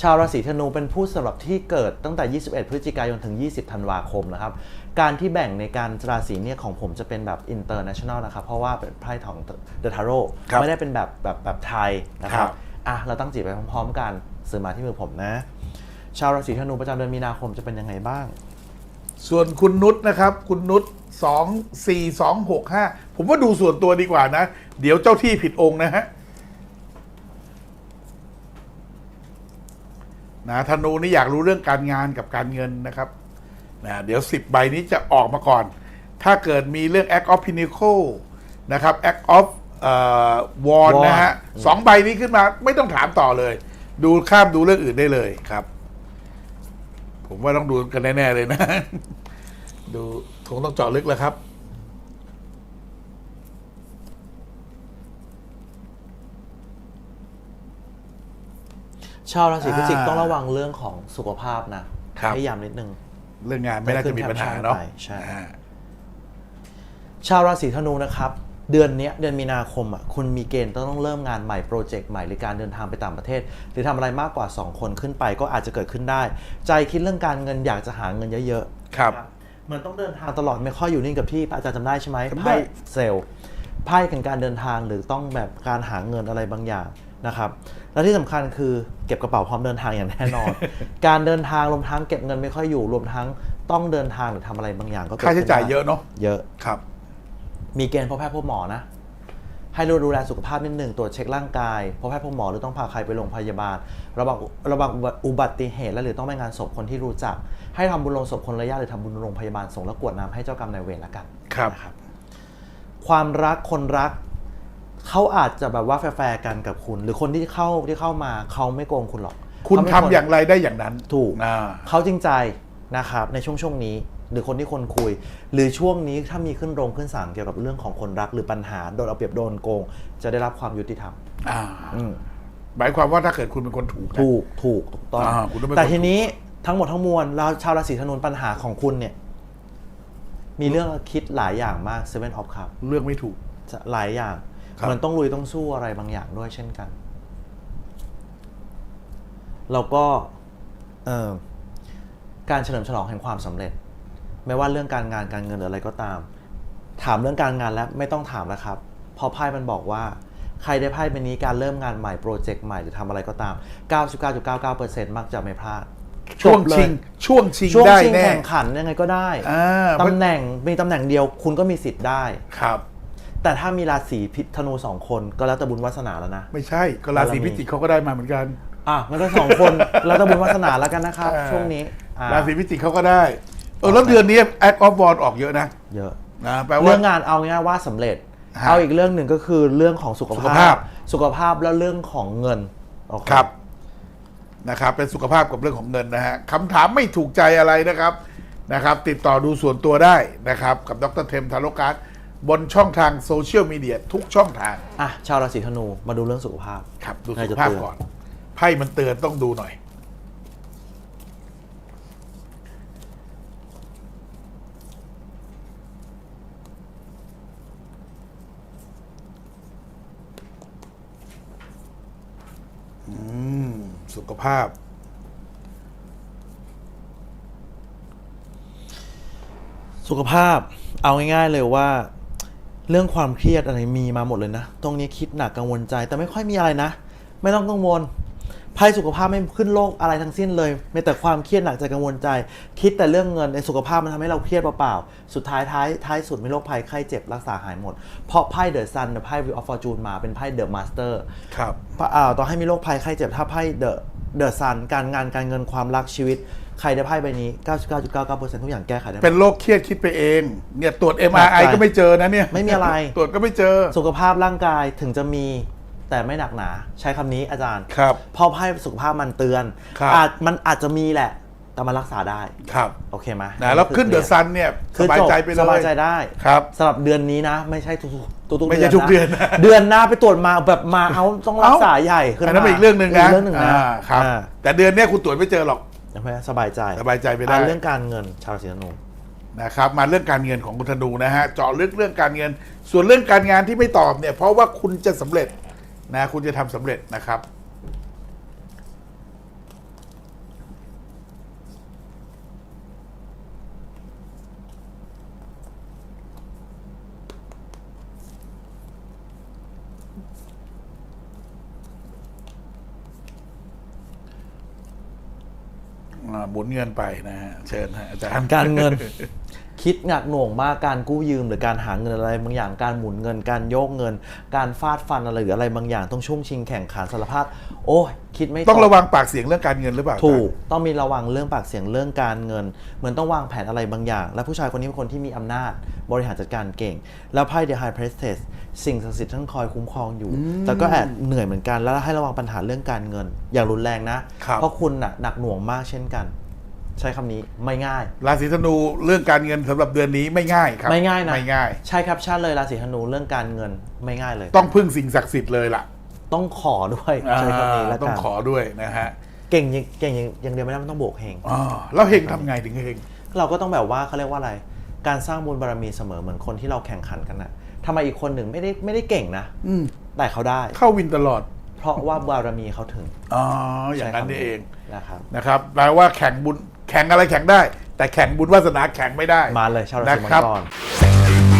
ชาวราศีธนูเป็นผู้สำหรับที่เกิดตั้งแต่ 21 พฤศจิกายนถึง 20 ธันวาคมนะครับ การที่แบ่งในการราศีเนี่ยของผมจะเป็นแบบ international นะครับ เพราะว่าเป็นไพ่ของ The Tarot ครับไม่ได้เป็นแบบแบบแบบไทยนะคครัรับบอะเราตั้งจิตไปพร้อม ๆ กันสื่อมาที่มือผมนะ ชาวราศีธนูประจำเดือนมีนาคมจะเป็นยังไงบ้าง ส่วนคุณนุชนะครับ คุณนุชสองสี่สองหกห้าผมว่าดูส่วนตัวดีกว่านะ เดี๋ยวเจ้าที่ผิดองค์นะฮะ นะธนูนี่อยากรู้เรื่องการงานกับการเงินนะครับนะเดี๋ยวสิบใบนี้จะออกมาก่อน ถ้าเกิดมีเรื่อง Act of Pinnacle นะครับ Act of เอ่อ Wand Wand นะฮะสองใบนี้ขึ้นมาไม่ต้องถามต่อเลย ดูข้ามดูเรื่องอื่นได้เลยครับ ผมว่าต้องดูกันแน่ ๆ เลยนะ ดูคงต้องเจาะลึกแล้วครับ ชาวราศีพฤศจิกอ่าต้องระวังเรื่องของสุขภาพนะครับให้ย้ำนิดนึง เรื่องงานไม่น่าจะมีปัญหาเนาะใช่อ่าชาวราศีธนูนะครับ เดือนเนี้ยเดือนมีนาคมอะคุณมีเกณฑ์ต้องเริ่มงานใหม่โปรเจกต์ใหม่หรือการเดินทางไปต่างประเทศ หรือทำอะไรมากกว่า 2 คนขึ้นไปก็อาจจะเกิดขึ้นได้ ใจคิดเรื่องการเงินอยากจะหาเงินเยอะๆครับเหมือนต้องเดินทางตลอดไม่ค่อยอยู่นิ่งกับที่อาจารย์จำได้ใช่ไหมจำได้ไพ่เซลล์ไพ่แห่งการเดินทางหรือต้องแบบการหาเงินอะไรบางอย่าง นะครับและที่สำคัญคือเก็บกระเป๋าพร้อมเดินทางอย่างแน่นอน การเดินทางรวมทั้งเก็บเงินไม่ค่อยอยู่รวมทั้งต้องเดินทางหรือทำอะไรบางอย่าง ก็เกิดค่าใช้จ่ายขึ้นได้เยอะเนาะเยอะครับ มีเกณฑ์พบแพทย์พบหมอนะ ให้ดูดูแลสุขภาพนิดหนึ่งตรวจเช็คร่างกายพบแพทย์พบหมอหรือต้องพาใครไปโรงพยาบาล ระวังระวังอุบัติเหตุและหรือต้องไปงานศพคนที่รู้จัก ให้ทำบุญลงศพคนระยะหรือทำบุญโรงพยาบาลส่งแล้วกรวดน้ำให้เจ้ากรรมนายเวรละกันครับนะครับความรักคนรัก เขาอาจจะแบบว่าแฟร์ๆกันกับคุณ หรือคนที่เข้าที่เข้ามาเขาไม่โกงคุณหรอกคุณเขไม่ทำนอย่างไรได้อย่างนั้นถูก อ่า เขาจริงใจนะครับในช่วงช่วงนี้ หรือคนที่คนคุย หรือช่วงนี้ถ้ามีขึ้นโรงขึ้นศาลเกี่ยวกับเรื่องของคนรักหรือปัญหาโดนเอาเปรียบโดนโกง จะได้รับความยุติธรรมอ่า อืม หมายความว่าถ้าเกิดคุณเป็นคนถูกนะ ถูก ถูก ถูกต้อง อ่าคุณต้องเป็นแต่คนทีนี้ทั้งหมดทั้งมวลเราชาวราศีธนูปัญหาของคุณเนี่ย มีเรื่องคิดหลายอย่างมาก Seven of Cups เรื่องไม่ถูก หลายอย่างครับ มันต้องลุยต้องสู้อะไรบางอย่างด้วยเช่นกันแล้วก็เอ่อการเฉลิมฉลองแห่งความสำเร็จ ไม่ว่าเรื่องการงานการเงินหรืออะไรก็ตาม ถามเรื่องการงานแล้วไม่ต้องถามแล้วครับเพราะไพ่มันบอกว่าใครได้ไพ่เป็นนี้การเริ่มงานใหม่โปรเจกต์ใหม่หรือทำอะไรก็ตาม 99.99%มักจะไม่พลาดช่วงจบเลยชิงช่วงชิงช่วงได้ชิงแน่แข่งขันยังไงก็ได้อ่าตำแหน่งมีตำแหน่งเดียวคุณก็มีสิทธิ์ได้ครับ แต่ถ้ามีราศีพิษธนูสองคนก็แล้วแต่บุญวาสนาแล้วนะ ไม่ใช่ก็ราศีพิจิกเขาก็ได้มาเหมือนกัน อะมันก็สองคน แล้วแต่บุญวาสนาแล้วกันนะครับอ่าช่วงนี้อะราศีพิจิกเขาก็ได้เออแล้วเดือนนี้ Act of Wand ออกเยอะนะเยอะนะแปลว่า เรื่องงานเอาง่ายๆว่าสำเร็จ ฮะเอาอีกเรื่องหนึ่งก็คือเรื่องของสุขสุขภาภาพ พ สุขภาพแล้วเรื่องของเงินโอเครับนะครับเป็นสุขภาพกับเรื่องของเงินนะฮะคำถามไม่ถูกใจอะไรนะครับนะครับ ติดต่อดูส่วนตัวได้นะครับ กับดรเทมทาโรการ์ด บนช่องทางโซเชียลมีเดียทุกช่องทางอะชาวราศีธนูมาดูเรื่องสุขภาพ ครับ ดูใครสุขจะภาพเตือนก่อนไพ่มันเตือนต้องดูหน่อย อืม สุขภาพ สุขภาพเอาง่ายๆเลยว่า เรื่องความเครียดอะไรมีมาหมดเลยนะ ตรงนี้คิดหนักกังวลใจ แต่ไม่ค่อยมีอะไรนะ ไม่ต้องกังวลไพ่สุขภาพไม่ขึ้นโรคอะไรทั้งสิ้นเลยมีแต่ความเครียดหนักใจกังวลใจ คิดแต่เรื่องเงินในสุขภาพมันทำให้เราเครียดเปล่าๆ สุดท้ายท้ายท้ายสุดมีโรคภัยไข้เจ็บรักษาหายหมด เพราะไพ่เดอะซันไพ่วิวออฟฟอร์จูนมาเป็นไพ่เดอะมาสเตอร์ครับอ่าต่อให้มีโรคภัยไข้เจ็บถ้าไพ่เดอะเดอะซันการงานการเงินความรักชีวิต ใครได้ไพ่ใบนี้ 99.99%ทุกอย่างแก้ไขได้หมด เป็นโรคเครียดคิดไปเอง เนี่ยตรวจหนัก MRI ใจก็ไม่เจอนะเนี่ยไม่มีอะไร ตรวจก็ไม่เจอ สุขภาพร่างกายถึงจะมีแต่ไม่หนักหนา ใช้คำนี้อาจารย์ครับ เพราะไพ่สุขภาพมันเตือนครับ อาจมันอาจจะมีแหละ แต่มันรักษาได้ ครับ โอเคไหมนะแล้วขึ้นเดอะซันเนี่ยสคือบายจบใจไปเลยสบายใจได้ครับ สำหรับเดือนนี้นะ ไม่ใช่ทุกๆทุกๆไม่ใช่เดือนทุกเดือนนะ เดือนหน้าไปตรวจมาแบบมาเอาต้องรักษาใหญ่ขึ้นอันนั้นมาเป็นอีกเรื่องหนึ่งนะกเรื่องหนึ่งนะอ่าครับอ่าแต่เดือนเนี้ยคุณตรวจไม่เจอหรอก ใช่ไหมสบายใจสบายใจไปได้ อะเรื่องการเงินชาวราศีธนู นะครับมาเรื่องการเงินของคุณธนูนะฮะเจาะลึกเรื่องการเงิน ส่วนเรื่องการงานที่ไม่ตอบเนี่ยเพราะว่าคุณจะสำเร็จนะคุณจะทำสำเร็จนะครับ หมุนเงินไปนะฮะเชิญฮะอาจารย์การเงิน คิดหนักหน่วงมากการกู้ยืมหรือการหาเงินอะไรบางอย่างการหมุนเงิน การโยกเงิน การฟาดฟันอะไรหรืออะไรบางอย่างต้องช่วงชิงแข่งขันสารภาพโอ้ยคิดไม่ต้องตกระวังปากเสียงเรื่องการเงินหรือเปล่าถูก ต้องมีระวังเรื่องปากเสียงเรื่องการเงิน เหมือนต้องวางแผนอะไรบางอย่าง และผู้ชายคนนี้เป็นคนที่มีอำนาจบริหารจัดการเก่ง แล้วไพ่ The High Priestess สิ่งศักดิ์สิทธิ์ท่านคอยคุ้มครองอยู่ แต่ก็แอบเหนื่อยเหมือนกัน แล้วให้ระวังปัญหาเรื่องการเงิน อย่างรุนแรงนะครับเพราะคุณน่ะหนักหน่วงมากเช่นกัน ใช้คำนี้ไม่ง่าย ราศีธนูเรื่องการเงินสำหรับเดือนนี้ไม่ง่ายครับไม่ง่ายนะ ไม่ง่าย ใช่ครับชาติเลยราศีธนูเรื่องการเงินไม่ง่ายเลย ต้องพึ่งสิ่งศักดิ์สิทธิ์เลยล่ะต้องขอด้วยใช้คำนี้แล้วต้อกังนขอด้วยนะฮะเก่งยังเก่งยังยังเดียวไม่ได้มันต้องโบกเฮง อ๋อแล้วเฮงทำไงถึงเฮง เราก็ต้องแบบว่าเขาเรียกว่าอะไร การสร้างบุญบารมีเสมอเหมือนคนที่เราแข่งขันกันนะทำไมอีกคนหนึ่งไม่ได้ไม่ได้เก่งนะ อืมแต่เขาได้ เข้าวินตลอด เพราะว่าบารมีเขาถึงอ๋อ อย่างนั้นใช้คำนี่เองนะครับนะครับแปลว่าแข่งบุญ แข่งอะไรแข่งได้ แต่แข่งบุญวาสนาแข่งไม่ได้มาเลยชาวราศีมังนะครับกร